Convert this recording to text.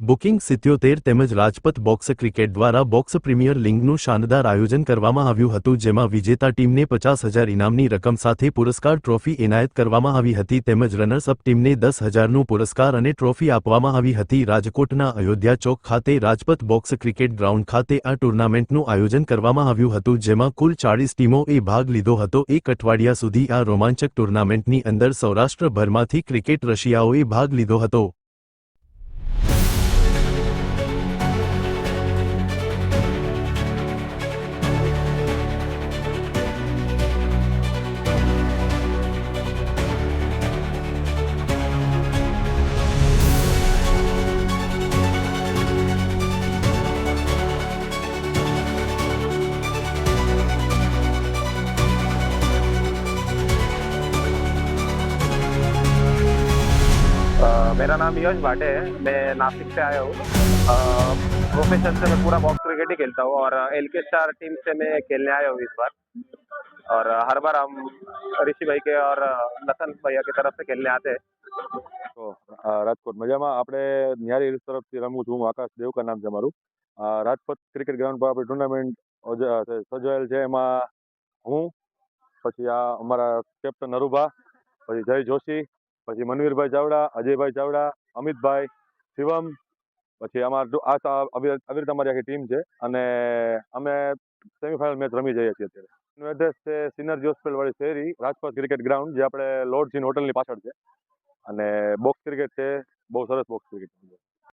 Booking સિત્યોતેર તેમજ Rajpath box cricket દ્વારા બોક્સ પ્રીમિયર લીગનું શાનદાર આયોજન કરવામાં આવ્યું હતું, જેમાં વિજેતા ટીમને પચાસ હજાર ઇનામની રકમ સાથે પુરસ્કાર ટ્રોફી એનાયત કરવામાં આવી હતી તેમજ રનર્સ અપ ટીમને દસ હજારનું પુરસ્કાર અને ટ્રોફી આપવામાં આવી હતી. રાજકોટના અયોધ્યા ચોક ખાતે રાજપથ બોક્સ ક્રિકેટ ગ્રાઉન્ડ ખાતે આ ટુર્નામેન્ટનું આયોજન કરવામાં આવ્યું હતું, જેમાં કુલ ચાળીસ ટીમોએ ભાગ લીધો હતો. એક અઠવાડિયા સુધી આ રોમાંચક ટુર્નામેન્ટની અંદર સૌરાષ્ટ્રભરમાંથી ક્રિકેટ રશિયાઓએ ભાગ લીધો હતો. मेरा नाम यश भाटे है मैं नासिक से आया हूँ प्रोफेशन से मैं पूरा बॉक्स क्रिकेट ही खेलता हूँ और एल के स्टार टीम से मैं खेलने आया हूँ इस बार और हर बार हम ऋषि भाई के और लखन भैया की तरफ से खेलने आते हैं તો અ, રાજકોટ મજામાં આપણે ન્યારી હિલ્સ તરફથી રમું છું હું આકાશ દેવકા નામ છે મારું અ, રાજપથ ક્રિકેટ ગ્રાઉન્ડ પર આપણી ટુર્નામેન્ટ સજવાયેલ છે એમાં હું પછી આ અમારા કેપ્ટન નરુભા પછી જય જોશી પછી મનવીરભાઈ ચાવડા, અજયભાઈ ચાવડા, અમિતભાઈ, શિવમ, પછી અમાર આ આવી રીતે અમારી આખી ટીમ છે અને અમે સેમિફાઇનલ મેચ રમી જઈએ છીએ અત્યારે. એનું એડ્રેસ છે સિનર્જી હોસ્પિટલ વાળી શેરી, રાજપથ ક્રિકેટ ગ્રાઉન્ડ જે આપણે લોર્ડ જીન હોટલની પાછળ છે. અને બોક્સ ક્રિકેટ છે, બહુ સરસ બોક્સ ક્રિકેટ છે.